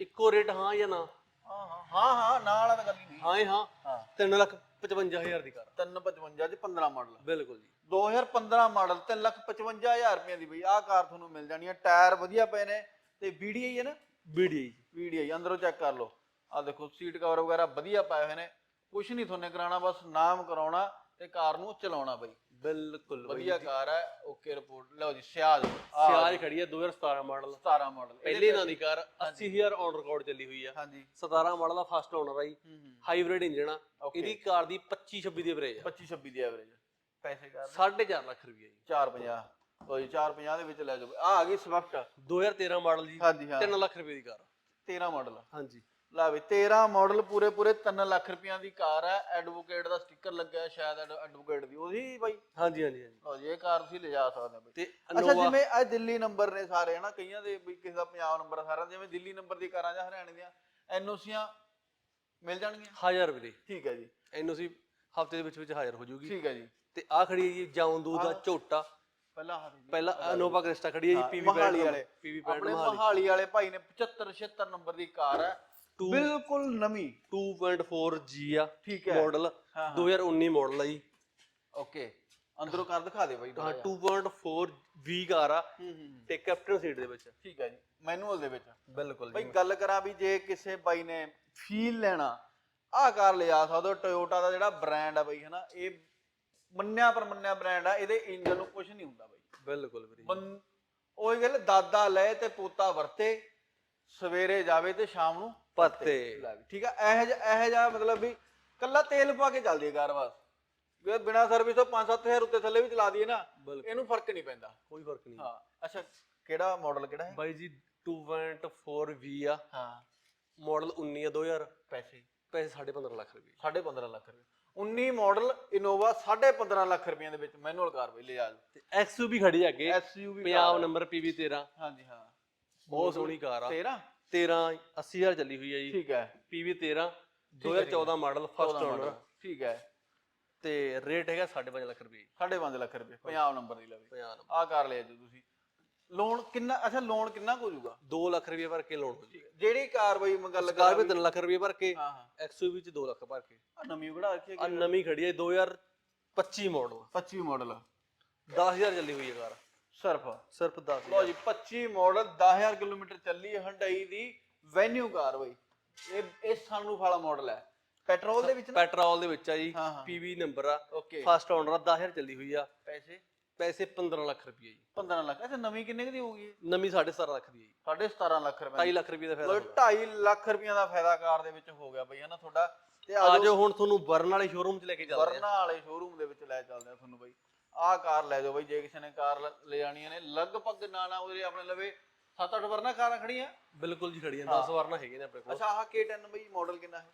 Speaker 1: ਇੱਕੋ ਰੇਟ ਹਾਂ ਜਾਂ ਨਾ?
Speaker 2: ਹਾਂ ਹਾਂ ਹਾਂ ਹਾਂ ਨਾਲ ਵਾਲਾ ਤਾਂ ਗੱਲ ਹੀ ਨਹੀਂ।
Speaker 1: ਹਾਂ ਹੀ ਹਾਂ।
Speaker 2: ਹਾਂ।
Speaker 1: 3 ਲੱਖ 55000 ਦੀ ਕਾਰ।
Speaker 2: 355 ਚ 15 ਮਾਡਲ।
Speaker 1: ਬਿਲਕੁਲ ਜੀ।
Speaker 2: 2015 ਮਾਡਲ 355000 ਰੁਪਏ ਦੀ ਬਈ। ਆਹ ਕਾਰ ਤੁਹਾਨੂੰ ਮਿਲ ਜਾਣੀ ਹੈ ਟਾਇਰ ਵਧੀਆ ਪਏ ਨੇ ਤੇ ਵੀਡੀਆਈ ਹੈ ਨਾ?
Speaker 1: BDI
Speaker 2: ਵੀਡੀਆਈ ਅੰਦਰੋਂ ਚੈੱਕ ਕਰ ਲਓ। ਆਹ ਦੇਖੋ ਸੀਟ ਕਵਰ ਵਗੈਰਾ ਵਧੀਆ ਪਾਏ ਹੋਏ ਨੇ। ਕੁਝ ਨਹੀਂ ਤੁਹਾਨੂੰ ਕਰਾਉਣਾ ਬਸ ਨਾਮ ਕਰਾਉਣਾ ਤੇ ਕਾਰ ਨੂੰ ਚਲਾਉਣਾ ਬਈ।
Speaker 1: ਬਿਲਕੁਲ ਬਈ
Speaker 2: ਵਧੀਆ ਕਾਰ ਹੈ ਓਕੇ ਰਿਪੋਰਟ ਲਓ ਜੀ ਸਿਆਜ
Speaker 1: ਸਿਆਜ ਖੜੀ ਹੈ 2017 ਮਾਡਲ
Speaker 2: 17 ਮਾਡਲ
Speaker 1: ਪਹਿਲੇ ਨਾਂ ਦੀ ਕਾਰ 80000 ਔਨ ਰਿਕਾਰਡ ਚੱਲੀ ਹੋਈ ਆ।
Speaker 2: ਹਾਂਜੀ।
Speaker 1: 17 ਮਾਡਲ ਦਾ ਫਸਟ ਓਨਰ ਆ ਜੀ।
Speaker 2: ਹੂੰ ਹੂੰ।
Speaker 1: ਹਾਈਬ੍ਰਿਡ ਇੰਜਨ ਆ।
Speaker 2: Okay.
Speaker 1: ਇਹਦੀ ਕਾਰ ਦੀ 25 26 ਦੀ ਐਵਰੇਜ ਆ।
Speaker 2: 25 26 ਦੀ ਐਵਰੇਜ ਪੈਸੇ ਕਰ
Speaker 1: 4.5 ਲੱਖ ਰੁਪਏ ਜੀ।
Speaker 2: 450 ਲਓ ਜੀ 450 ਦੇ ਵਿੱਚ ਲੈ ਜਾਓ। ਆ ਆ ਗਈ ਸਵਿਫਟ
Speaker 1: 2013 ਮਾਡਲ ਜੀ।
Speaker 2: ਹਾਂਜੀ ਹਾਂ।
Speaker 1: 3 ਲੱਖ ਰੁਪਏ ਦੀ ਕਾਰ
Speaker 2: 13 ਮਾਡਲ
Speaker 1: ਹਾਂਜੀ।
Speaker 2: ਲਾ ਵੀ 13 ਮਾਡਲ ਪੂਰੇ ਪੂਰੇ 3 ਲੱਖ ਰੁਪਈਆਂ ਦੀ ਕਾਰ ਹੈ ਐਡਵੋਕੇਟ ਦਾ ਸਟicker ਲੱਗਿਆ ਸ਼ਾਇਦ ਐਡਵੋਕੇਟ ਦੀ ਉਹਦੀ ਬਾਈ?
Speaker 1: ਹਾਂਜੀ ਹਾਂਜੀ ਹਾਂਜੀ।
Speaker 2: ਲਓ ਜੀ ਇਹ ਕਾਰ ਤੁਸੀਂ ਲਿਜਾ ਸਕਦੇ ਹੋ ਬਾਈ।
Speaker 1: ਤੇ
Speaker 2: ਅੱਛਾ ਜਿਵੇਂ ਇਹ ਦਿੱਲੀ ਨੰਬਰ ਨੇ ਸਾਰੇ ਹਨਾ ਕਈਆਂ ਦੇ ਵੀ ਕਿਸੇ ਦਾ ਪੰਜਾਬ ਨੰਬਰ ਸਾਰਿਆਂ ਦੇ, ਜਿਵੇਂ ਦਿੱਲੀ ਨੰਬਰ ਦੀ ਕਾਰਾਂ ਜਾਂ ਹਰਿਆਣੇ ਦੀਆਂ ਐਨਓਸੀਆਂ ਮਿਲ ਜਾਣਗੀਆਂ?
Speaker 1: ਹਾਜ਼ਰ ਰੁਪਏ ਦੀ
Speaker 2: ਠੀਕ ਹੈ ਜੀ।
Speaker 1: ਐਨਓਸੀ ਹਫ਼ਤੇ ਦੇ ਵਿੱਚ ਵਿੱਚ ਹਾਜ਼ਰ ਹੋ ਜਾਊਗੀ।
Speaker 2: ਠੀਕ ਹੈ ਜੀ।
Speaker 1: ਤੇ ਆ ਖੜੀ ਹੈ ਜੀ ਜਾਉਂਦੂ ਦਾ ਝੋਟਾ।
Speaker 2: ਪਹਿਲਾਂ ਹਾਂ ਜੀ
Speaker 1: ਪਹਿਲਾਂ ਅਨੋਵਾ ਕ੍ਰਿਸਟਾ ਖੜੀ ਹੈ ਜੀ ਪੀਵੀ
Speaker 2: ਮਹਾਲੀ ਵਾਲੇ।
Speaker 1: ਪੀਵੀ ਪੈਂਟ
Speaker 2: ਆਪਣੇ
Speaker 1: ਮਹਾਲੀ।
Speaker 2: ਮਹਾਲੀ ਵਾਲੇ ਭਾਈ ਨੇ 75 76 ਨੰਬਰ ਦੀ ਕਾਰ ਹੈ।
Speaker 1: Two-
Speaker 2: ਬਿਲਕੁਲ ਨਵੀਂ।
Speaker 1: 2.4 G ਆ
Speaker 2: ਠੀਕ ਹੈ।
Speaker 1: ਮਾਡਲ
Speaker 2: ਹਾਂ,
Speaker 1: 2019 ਮਾਡਲ ਆ ਜੀ।
Speaker 2: ਓਕੇ ਅੰਦਰੋਂ ਕਾਰ ਦਿਖਾ ਦੇ ਬਾਈ
Speaker 1: ਹਾਂ
Speaker 2: ਥੋੜ੍ਹਾ
Speaker 1: 2.4 V ਕਾਰ ਆ।
Speaker 2: ਹੂੰ ਹੂੰ
Speaker 1: ਤੇ ਕੈਪਟਨ ਸੀਟ ਦੇ ਵਿੱਚ।
Speaker 2: ਠੀਕ ਹੈ ਜੀ ਮੈਨੂਅਲ ਦੇ ਵਿੱਚ।
Speaker 1: ਬਿਲਕੁਲ
Speaker 2: ਬਈ ਗੱਲ ਕਰਾਂ ਵੀ ਜੇ ਕਿਸੇ ਬਾਈ ਨੇ ਫੀਲ ਲੈਣਾ ਆਹ ਕਾਰ ਲਿਆ ਸਕਦਾ ਟੋਯੋਟਾ ਦਾ ਜਿਹੜਾ ਬ੍ਰਾਂਡ ਆ ਬਈ ਹਨਾ ਇਹ ਮੰਨਿਆ ਪਰ ਮੰਨਿਆ ਬ੍ਰਾਂਡ ਆ ਇਹਦੇ ਇੰਜਨ ਨੂੰ ਕੁਝ ਨਹੀਂ ਹੁੰਦਾ ਬਈ।
Speaker 1: ਬਿਲਕੁਲ ਵੀਰੇ।
Speaker 2: ਬੰ- ਉਹੀ ਗੱਲ ਦਾਦਾ ਲੈ ਤੇ ਪੋਤਾ ਵਰਤੇ ਸਵੇਰੇ ਜਾਵੇ ਤੇ ਸ਼ਾਮ ਨੂੰ
Speaker 1: ਪੱਤੇ।
Speaker 2: ਵੀ ਠੀਕ ਆ ਇਹ ਇਹ ਜਿਹਾ ਮਤਲਬ ਵੀ ਕੱਲਾ ਤੇਲ ਪਾ ਕੇ ਚੱਲਦੀ ਹੈ ਕਾਰ ਬਸ। ਵੀ ਬਿਨਾ ਸਰਵਿਸ ਤੋਂ 5-7000 ਉੱਤੇ ਥੱਲੇ ਵੀ ਚਲਾ ਦਈਏ ਨਾ ਇਹਨੂੰ ਫ਼ਰਕ ਨਹੀਂ ਪੈਂਦਾ।
Speaker 1: ਕੋਈ ਫ਼ਰਕ ਨਹੀਂ।
Speaker 2: ਹਾਂ ਅੱਛਾ ਕਿਹੜਾ ਮਾਡਲ ਕਿਹੜਾ ਹੈ?
Speaker 1: ਬਾਈ ਜੀ 2.4 V ਆ।
Speaker 2: ਹਾਂ।
Speaker 1: ਮਾਡਲ 19 ਆ 2000
Speaker 2: ਪੈਸੇ।
Speaker 1: ਪੈਸੇ 15.5 ਲੱਖ ਰੁਪਏ।
Speaker 2: 15.5 ਲੱਖ ਰੁਪਏ। 19 ਮਾਡਲ ਇਨੋਵਾ 15.5 ਲੱਖ ਰੁਪਏ ਦੇ ਵਿੱਚ ਮੈਨੂਅਲ ਕਾਰ ਬਈ ਲੈ ਆ
Speaker 1: ਤੇ XUV ਖੜੀ ਆ ਅੱਗੇ।
Speaker 2: ਐਸਯੂਵੀ
Speaker 1: ਪੰਜਾਬ ਨੰਬਰ PV13
Speaker 2: ਹਾਂਜੀ ਹਾਂ।
Speaker 1: ਬਹੁਤ ਸੋਹਣੀ ਕਾਰ ਆ।
Speaker 2: 13
Speaker 1: 13 80000 ਚੱਲੀ ਹੋਈ ਆ ਜੀ।
Speaker 2: ਠੀਕ ਹੈ।
Speaker 1: PV13 2014 ਮਾਡਲ ਫਸਟ
Speaker 2: 14
Speaker 1: ਓਨਰ
Speaker 2: ਠੀਕ ਹੈ।
Speaker 1: ਤੇ ਰੇਟ ਹੈਗਾ 5.5 ਲੱਖ ਰੁਪਏ।
Speaker 2: 5.5 ਲੱਖ ਰੁਪਏ ਪੰਜਾਬ ਨੰਬਰ ਦੀ ਲਵੇ
Speaker 1: ਪੰਜਾਬ
Speaker 2: ਆਹ ਕਾਰ ਲਿਆ ਜੀ ਤੁਸੀਂ। ਲੋਨ ਕਿੰਨਾ ਅੱਛਾ ਲੋਨ ਕਿੰਨਾ ਕੁ ਹੋ ਜਾਊਗਾ
Speaker 1: 2 ਲੱਖ ਰੁਪਏ ਭਰ ਕੇ ਲੋਨ ਹੋ ਜੀ
Speaker 2: ਜਿਹੜੀ ਕਾਰ ਬਈ ਮੈਂ ਗੱਲ
Speaker 1: ਕਾਰ
Speaker 2: ਕਰਾਂ
Speaker 1: ਵੀ 3 ਲੱਖ ਰੁਪਏ ਭਰ ਕੇ
Speaker 2: ਹਾਂ ਹਾਂ।
Speaker 1: XUV ਚ 2 ਲੱਖ ਭਰ ਕੇ।
Speaker 2: ਆ ਨਵੀਂ ਕਢਾ ਰੱਖੀ
Speaker 1: ਆ
Speaker 2: ਹੈ
Speaker 1: ਨਵੀਂ ਖੜੀ ਹੈ 2025 ਮਾਡਲ
Speaker 2: 25 ਮਾਡਲ
Speaker 1: 10000 ਚੱਲੀ ਹੋਈ ਹੈ ਕਾਰ।
Speaker 2: ਸਰਫ?
Speaker 1: ਸਿਰਫ 10
Speaker 2: ਲਓ ਜੀ 25 ਮਾਡਲ 10000 ਕਿਲੋਮੀਟਰ ਚੱਲੀ ਹੈ ਹੰਡਾਈ ਦੀ ਵੈਨਿਊ ਕਾਰ ਬਈ। ਇਹ ਇਹ ਸਾਨੂੰ ਵਾਲਾ ਮਾਡਲ ਹੈ। ਪੈਟਰੋਲ ਦੇ ਵਿੱਚ ਨਾ?
Speaker 1: ਪੈਟਰੋਲ ਦੇ ਵਿੱਚ ਆ ਜੀ
Speaker 2: ਹਾਂ, ਹਾਂ।
Speaker 1: PV ਨੰਬਰ ਆ।
Speaker 2: ਓਕੇ।
Speaker 1: ਫਸਟ ਓਨਰ ਆ 10000 ਚੱਲੀ ਹੋਈ ਆ।
Speaker 2: ਪੈਸੇ?
Speaker 1: ਪੈਸੇ 15 ਲੱਖ ਰੁਪਏ ਜੀ।
Speaker 2: 15 ਲੱਖ। ਅੱਛਾ ਨਵੀਂ ਕਿੰਨੇ ਕੁ ਦੀ ਹੋਊਗੀ ਇਹ?
Speaker 1: ਨਵੀਂ 17.5 ਲੱਖ ਦੀ ਹੈ ਜੀ।
Speaker 2: ਸਾਢੇ 17 ਲੱਖ ਰੁਪਏ
Speaker 1: 2.5 ਲੱਖ ਰੁਪਏ ਦਾ ਫਾਇਦਾ
Speaker 2: ਲੋ 2.5 ਲੱਖ ਰੁਪਈਆ ਦਾ ਫਾਇਦਾ ਕਾਰ ਦੇ ਵਿੱਚ ਹੋ ਗਿਆ ਬਈ ਹਨਾ ਤੁਹਾਡਾ? ਤੇ
Speaker 1: ਆ ਜਾਓ ਹੁਣ ਤੁਹਾਨੂੰ ਬਰਨ ਵਾਲੇ ਸ਼ੋਰੂਮ 'ਚ ਲੈ ਕੇ ਚੱਲਦੇ ਆ।
Speaker 2: ਵਰਨਾ ਵਾਲੇ ਸ਼ੋਰੂਮ ਦੇ ਵਿੱਚ ਲੈ ਚੱਲਦੇ ਆ ਤੁਹਾਨੂੰ ਬਈ। ਆਹ ਕਾਰ ਲੈ ਜਾਓ ਬਈ ਜੇ ਕਿਸੇ ਨੇ ਕਾਰ ਲ- ਜਾਣੀਆਂ ਨੇ ਲਗਭਗ ਨਾ ਨਾ ਉਹਦੇ ਆਪਣੇ ਲਵੇ 7-8 ਵਰਨਾ ਕਾਰਾਂ ਖੜੀਆਂ।
Speaker 1: ਬਿਲਕੁਲ ਜੀ ਖੜੀਆਂ 10 ਵਰਨਾ ਹੈਗੇ ਨੇ ਆਪਣੇ ਕੋਲ।
Speaker 2: ਅੱਛਾ ਆਹ K10 ਬਈ ਮਾਡਲ ਕਿੰਨਾ ਹੈ?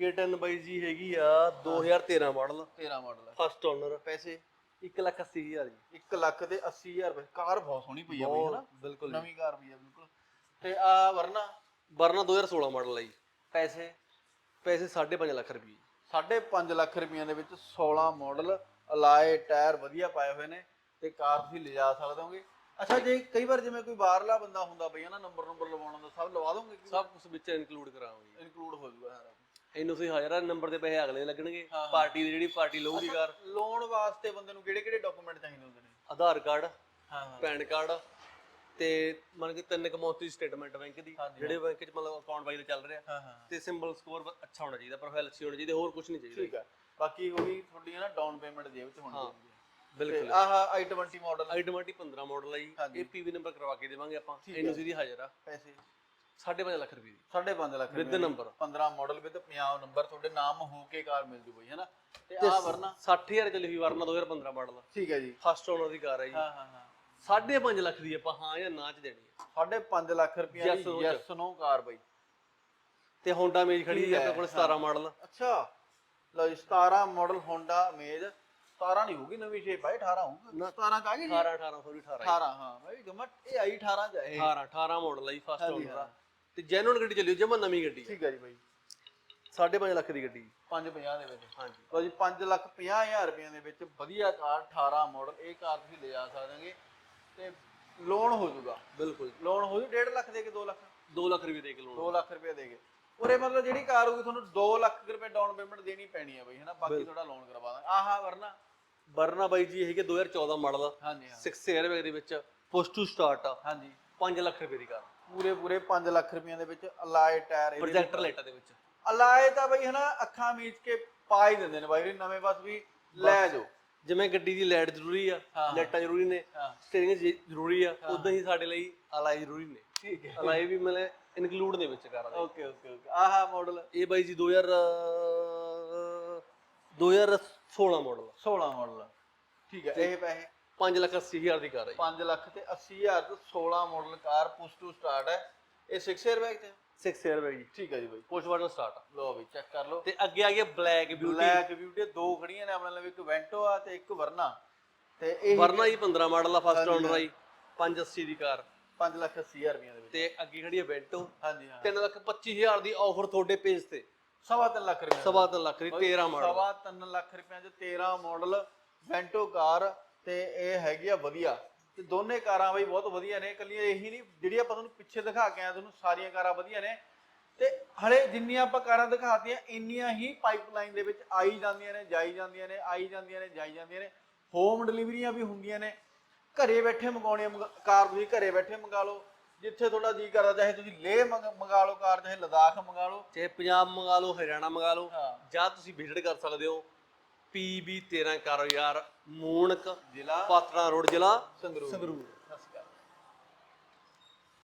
Speaker 1: K10 ਬਾਈ ਜੀ ਹੈਗੀ ਆ 2013 ਮਾਡਲ
Speaker 2: 13 ਮਾਡਲ
Speaker 1: ਫਸਟ ਓਨਰ
Speaker 2: ਪੈਸੇ?
Speaker 1: 1 ਲੱਖ 80 ਹਜ਼ਾਰ ਜੀ।
Speaker 2: 1 ਲੱਖ ਤੇ 80000 ਰੁਪਏ। ਕਾਰ ਬਹੁਤ ਸੋਹਣੀ ਪਈ ਆ ਬਈ ਹਨਾ?
Speaker 1: ਬਿਲਕੁਲ
Speaker 2: ਨਵੀਂ ਕਾਰ ਪਈ ਆ ਬਿਲਕੁਲ। ਤੇ ਆ ਵਰਨਾ?
Speaker 1: ਵਰਨਾ 2016 ਮਾਡਲ ਆ ਜੀ।
Speaker 2: ਪੈਸੇ?
Speaker 1: ਪੈਸੇ 5.5 ਲੱਖ ਰੁਪਏ।
Speaker 2: 5.5 ਲੱਖ ਰੁਪਈਆਂ ਦੇ ਵਿੱਚ 16 ਮਾਡਲ ਅਲਾਏ ਟਾਇਰ ਵਧੀਆ ਪਾਏ ਹੋਏ ਨੇ ਤੇ ਕਾਰ ਤੁਸੀਂ ਲਿਜਾ ਸਕਦੇ ਹੋਗੇ। ਅੱਛਾ ਜੇ ਕਈ ਵਾਰ ਜਿਵੇਂ ਕੋਈ ਬਾਹਰਲਾ ਬੰਦਾ ਹੁੰਦਾ ਬਈ ਹਨਾ ਨੰਬਰ ਨੰਬਰ ਲਵਾਉਣਾ ਦਾ ਸਭ ਲਵਾ ਦੋਗੇ
Speaker 1: ਸਭ ਕੁਝ ਵਿੱਚ ਇਨਕਲੂਡ ਕਰਾਵਾਂਗੇ।
Speaker 2: ਇਨਕਲੂਡ ਹੋ ਜਾਊਗਾ ਸਾਰਾ
Speaker 1: ਇਹਨੂੰ ਤੁਸੀਂ ਹਾਜ਼ਰ ਨੰਬਰ ਦੇ ਪੈਸੇ ਅਗਲੇ ਲੱਗਣਗੇ। ਪਾਰਟੀ ਦੀ ਜਿਹੜੀ ਪਾਰਟੀ ਲਊਗੀ ਕਾਰ।
Speaker 2: ਲੋਨ ਵਾਸਤੇ ਬੰਦੇ ਨੂੰ ਕਿਹੜੇ ਕਿਹੜੇ ਡਾਕੂਮੈਂਟ ਚਾਹੀਦੇ ਹੁੰਦੇ ਨੇ?
Speaker 1: ਆਧਾਰ ਕਾਰਡ
Speaker 2: ਹਾਂ
Speaker 1: ਪੈਨ ਕਾਰਡ ਤੇ ਮੰਨ ਕੇ ਤਿੰਨ ਕਮੌਤੀ ਸਟੇਟਮੈਂਟ ਬੈਂਕ ਦੀ ਜਿਹੜੇ ਬੈਂਕ 'ਚ ਮਤਲਬ ਅਕਾਊਂਟ ਵਾਈਜ਼ ਚੱਲ ਰਿਹਾ। ਤੇ ਸਿੰਬਲ ਸਕੋਰ ਅੱਛਾ ਹੋਣਾ ਚਾਹੀਦਾ ਪ੍ਰੋਫਾਈਲ ਅੱਛੀ ਹੋਣੀ ਚਾਹੀਦੀ ਹੋਰ ਕੁਝ ਨਹੀਂ ਚਾਹੀਦਾ।
Speaker 2: ਠੀਕ ਬਾਕੀ ਉਹੀ ਤੁਹਾਡੀ ਨਾ ਡਾਊਨ ਪੇਮੈਂਟ ਜੇਬ ਚ ਹੋਣੀ ਚਾਹੀਦੀ ਹੈ।
Speaker 1: ਬਿਲਕੁਲ।
Speaker 2: ਤੇ ਆਹ i20 ਮਾਡਲ
Speaker 1: ਆਈਡੈਂਟੀ 15 ਮਾਡਲ ਆ ਜੀ।
Speaker 2: ਹਾਂਜੀ।
Speaker 1: ਇਹ ਪੀਵੀ ਨੰਬਰ ਕਰਵਾ ਕੇ ਦੇਵਾਂਗੇ ਆਪਾਂ। ਇਹਨੂੰ ਸਿੱਧੀ ਹਾਜ਼ਰ ਆ।
Speaker 2: ਪੈਸੇ।
Speaker 1: 5.5 ਲੱਖ ਰੁਪਏ ਦੀ।
Speaker 2: 5.5 lakh
Speaker 1: with number
Speaker 2: 15 model with 50 number ਤੁਹਾਡੇ ਨਾਮ ਹੋ ਕੇ ਕਾਰ ਮਿਲ ਜੂ ਬਈ ਹੈਨਾ ਤੇ ਆਹ ਵਰਨਾ।
Speaker 1: 60000 ਚੱਲੀ ਹੋਈ ਵਰਨਾ 2015 ਮਾਡਲ
Speaker 2: ਠੀਕ ਹੈ ਜੀ।
Speaker 1: ਫਸਟ ਓਨਰ ਦੀ ਕਾਰ ਹੈ ਜੀ।
Speaker 2: ਹਾਂ ਹਾਂ ਹਾਂ।
Speaker 1: 5.5 ਲੱਖ ਦੀ ਆਪਾਂ ਹਾਂ ਜਾਂ ਨਾ ਚ ਦੇਣੀ ਹੈ
Speaker 2: ਸਾਢੇ 5 ਲੱਖ ਰੁਪਏ
Speaker 1: Yes,
Speaker 2: ਦੀ
Speaker 1: no
Speaker 2: ਯੈਸ ਨੋ ਕਾਰ ਬਈ।
Speaker 1: ਤੇ ਹੋਂਡਾ ਮੇਜ ਖੜੀ ਹੈ। ਆਪਣੇ ਕੋਲ 17 ਮਾਡਲ
Speaker 2: ਅੱਛਾ। ਲਓ ਜੀ 17 ਮਾਡਲ ਹੋਂਡਾ ਅਮੇਜ 17 ਨਹੀਂ ਹੋਊਗੀ ਨਵੀਂ ਸ਼ੇਪ ਹੈ 18 ਹੋਊਗੀ। 17 ਚ ਆ ਗਈ ਜੀ?
Speaker 1: 18 18 ਸੌਰੀ 18
Speaker 2: 18 ਹਾਂ ਭਾਈ ਗਮਟ ਇਹ ਆਈ 18 ਚ ਹੈ ਇਹ।
Speaker 1: 18 18 ਮਾਡਲ ਹੈ ਫਸਟ ਓਨਰ ਆ। ਤੇ ਜੈਨੂਨ ਗੱਡੀ ਚੱਲੀ ਜਮਾ ਨਵੀਂ ਗੱਡੀ
Speaker 2: ਠੀਕ ਹੈ ਜੀ ਬਾਈ।
Speaker 1: 5.5 ਲੱਖ ਦੀ ਗੱਡੀ।
Speaker 2: 550 ਦੇ ਵਿੱਚ।
Speaker 1: ਹਾਂਜੀ।
Speaker 2: ਲਓ ਜੀ 5 ਲੱਖ 50 ਹਜ਼ਾਰ ਰੁਪਏ ਦੇ ਵਿੱਚ ਵਧੀਆ ਕਾਰ 18 ਮਾਡਲ ਇਹ ਕਾਰ ਤੁਸੀਂ ਲੈ ਜਾ ਸਕਦੇਗੇ। ਤੇ ਲੋਨ ਹੋ ਜਾਊਗਾ।
Speaker 1: ਬਿਲਕੁਲ।
Speaker 2: ਲੋਨ ਹੋ ਜੂ 1.5 ਲੱਖ ਦੇ ਕੇ 2 ਲੱਖ।
Speaker 1: 2 ਲੱਖ ਰੁਪਏ ਦੇ ਕੇ ਲੋਨ
Speaker 2: 2 ਲੱਖ ਰੁਪਏ ਦੇ ਕੇ। ਉਰੇ ਮਤਲਬ ਜਿਹੜੀ ਕਾਰ ਹੋਊਗੀ ਤੁਹਾਨੂੰ 2 ਲੱਖ ਰੁਪਏ ਡਾਊਨ ਪੇਮੈਂਟ ਦੇਣੀ ਪੈਣੀ ਹੈ ਬਈ ਹੈਨਾ? ਬਾਕੀ ਤੁਹਾਡਾ ਲੋਨ ਕਰਵਾ ਦਾਂਗੇ। ਆਹਾ ਵਰਨਾ।
Speaker 1: ਵਰਨਾ ਬਾਈ ਜੀ ਇਹ ਹੈਗੇ 2014 ਮਾਡਲ
Speaker 2: ਹਾਂਜੀ ਹਾਂ।
Speaker 1: 6 에ਅਰਬੈਗ ਦੇ ਵਿੱਚ ਪੁਸ਼ ਟੂ ਸਟਾਰਟ ਆ।
Speaker 2: ਹਾਂਜੀ।
Speaker 1: 5 ਲੱਖ ਰੁਪਏ ਦੀ ਕਾਰ।
Speaker 2: ਪੂਰੇ ਪੂਰੇ 5 ਲੱਖ ਰੁਪਈਆਂ ਦੇ ਵਿੱਚ ਅਲਾਏ ਟਾਇਰ
Speaker 1: ਪ੍ਰੋਜੈਕਟਰ ਲਾਈਟਾਂ ਦੇ ਵਿੱਚ।
Speaker 2: ਅਲਾਏ ਤਾਂ ਬਈ ਹਨਾ ਅੱਖਾਂ ਮੀਚ ਕੇ ਪਾ ਹੀ ਦਿੰਦੇ ਨੇ ਬਾਈ ਨਵੇਂ ਬਸ ਵੀ ਲੈ ਜਾਓ।
Speaker 1: ਜਿਵੇਂ ਗੱਡੀ ਦੀ ਲਾਈਟ ਜ਼ਰੂਰੀ ਆ। ਲਾਈਟਾਂ ਜ਼ਰੂਰੀ ਨੇ ਸਟੀਅਰਿੰਗ ਜ਼ਰੂਰੀ ਆ ਉਦਾਂ ਹੀ ਸਾਡੇ ਲਈ ਅਲਾਈ ਜ਼ਰੂਰੀ ਨੇ।
Speaker 2: ਠੀਕ ਹੈ।
Speaker 1: ਅਲਾਈ ਵੀ ਮਤਲਬ ਇਨਕਲੂਡ ਦੇ ਵਿੱਚ ਕਾਰਾਂ ਦੇ
Speaker 2: ਓਕੇ ਓਕੇ ਓਕੇ ਆਹਾ ਮਾਡਲ
Speaker 1: ਇਹ ਬਾਈ ਜੀ 2000 ਅਹ, 2016 ਮਾਡਲ
Speaker 2: 16 ਮਾਡਲ ਠੀਕ ਹੈ ਇਹ ਪੈਸੇ
Speaker 1: 5 ਲੱਖ 80 ਹਜ਼ਾਰ ਦੀ ਕਾਰ ਹੈ
Speaker 2: 5 ਲੱਖ ਤੇ 80 ਹਜ਼ਾਰ ਤੋਂ 16 model car push to start ਹੈ ਇਹ 6 에ਅਰ ਬੈਗ ਤੇ
Speaker 1: 6 에ਅਰਬੈਗ ਜੀ।
Speaker 2: ਠੀਕ ਹੈ ਜੀ ਬਾਈ।
Speaker 1: ਪੁਸ਼ ਬਟਨ ਸਟਾਰਟ
Speaker 2: ਲੋ ਵੀ ਚੈੱਕ ਕਰ ਲਓ।
Speaker 1: ਤੇ ਅੱਗੇ ਆ ਗਿਆ ਬਲੈਕ ਬਿਊਟੀ
Speaker 2: ਬਲੈਕ ਬਿਊਟੀ ਦੋ ਖੜੀਆਂ ਨੇ ਆਪਣੇ ਲਈ ਇੱਕ ਵੈਂਟੋ ਆ ਤੇ ਇੱਕ ਵਰਨਾ ਤੇ ਇਹ
Speaker 1: ਵਰਨਾ ਜੀ 15 ਮਾਡਲ ਆ ਫਸਟ ਓਨਰ ਆਈ 580 ਦੀ ਕਾਰ।
Speaker 2: 5 ਲੱਖ 80 ਹਜ਼ਾਰ ਰੁਪਈਆ ਦੇ ਵਿੱਚ।
Speaker 1: ਤੇ ਅੱਗੇ ਖੜੀ ਹੈ ਬੈਂਟੋ
Speaker 2: ਹਾਂਜੀ ਹਾਂ।
Speaker 1: 3 ਲੱਖ 25 ਹਜ਼ਾਰ ਦੀ ਆਫਰ ਤੁਹਾਡੇ ਪੇਜ ਤੇ?
Speaker 2: ਸਵਾ ਤਿੰਨ ਲੱਖ ਰੁਪਏ
Speaker 1: ਸਵਾ ਤਿੰਨ ਲੱਖ ਦੀ 13 ਮਾਡਲ
Speaker 2: ਸਵਾ ਤਿੰਨ ਲੱਖ ਰੁਪਏ ਚ 13 ਮਾਡਲ ਵੈਂਟੋ ਕਾਰ ਤੇ ਇਹ ਹੈਗੀ ਆ ਵਧੀਆ। ਤੇ ਦੋਨੇ ਕਾਰਾਂ ਬਈ ਬਹੁਤ ਵਧੀਆ ਨੇ। ਇਕੱਲੀਆਂ ਇਹੀ ਨਹੀਂ ਜਿਹੜੀ ਆਪਾਂ ਤੁਹਾਨੂੰ ਪਿੱਛੇ ਦਿਖਾ ਕੇ ਆਏ ਤੁਹਾਨੂੰ ਸਾਰੀਆਂ ਕਾਰਾਂ ਵਧੀਆ ਨੇ। ਤੇ ਹਲੇ ਜਿੰਨੀਆਂ ਆਪਾਂ ਕਾਰਾਂ ਦਿਖਾਤੀਆਂ ਇੰਨੀਆਂ ਹੀ ਪਾਈਪਲਾਈਨ ਦੇ ਵਿੱਚ ਆਈ ਜਾਂਦੀਆਂ ਨੇ ਜਾਈ ਜਾਂਦੀਆਂ ਨੇ ਆਈ ਜਾਂਦੀਆਂ ਨੇ ਜਾਈ ਜਾਂਦੀਆਂ ਨੇ। ਹੋਮ ਡਿਲੀਵਰੀਆਂ ਵੀ ਹੁੰਦੀਆਂ ਨੇ। ਘਰੇ ਬੈਠੇ ਮੰਗਾਉਣੀ ਕਾਰ ਤੁਸੀਂ ਘਰੇ ਬੈਠੇ ਮੰਗਾ ਲਓ। ਜਿੱਥੇ ਤੁਹਾਡਾ ਜੀ ਕਰਦਾ ਚਾਹੇ ਤੁਸੀਂ ਲੇਹ ਮੰਗ- ਮੰਗਾ ਲਓ ਕਾਰ ਚਾਹੇ ਲਦਾਖ ਮੰਗਾ ਲਓ।
Speaker 1: ਚਾਹੇ ਪੰਜਾਬ ਮੰਗਾ ਲਓ ਹਰਿਆਣਾ ਮੰਗਾ ਲਓ
Speaker 2: ਹਾਂ।
Speaker 1: ਜਾਂ ਤੁਸੀਂ ਵਿਜ਼ਿਟ ਕਰ ਸਕਦੇ ਹੋ PB 13 ਕਾਰੋ ਯਾਰ ਮੂਣਕ
Speaker 2: ਜ਼ਿਲ੍ਹਾ
Speaker 1: ਪਾਤੜਾ ਰੋਡ ਜ਼ਿਲ੍ਹਾ
Speaker 2: ਸੰਗਰੂਰ।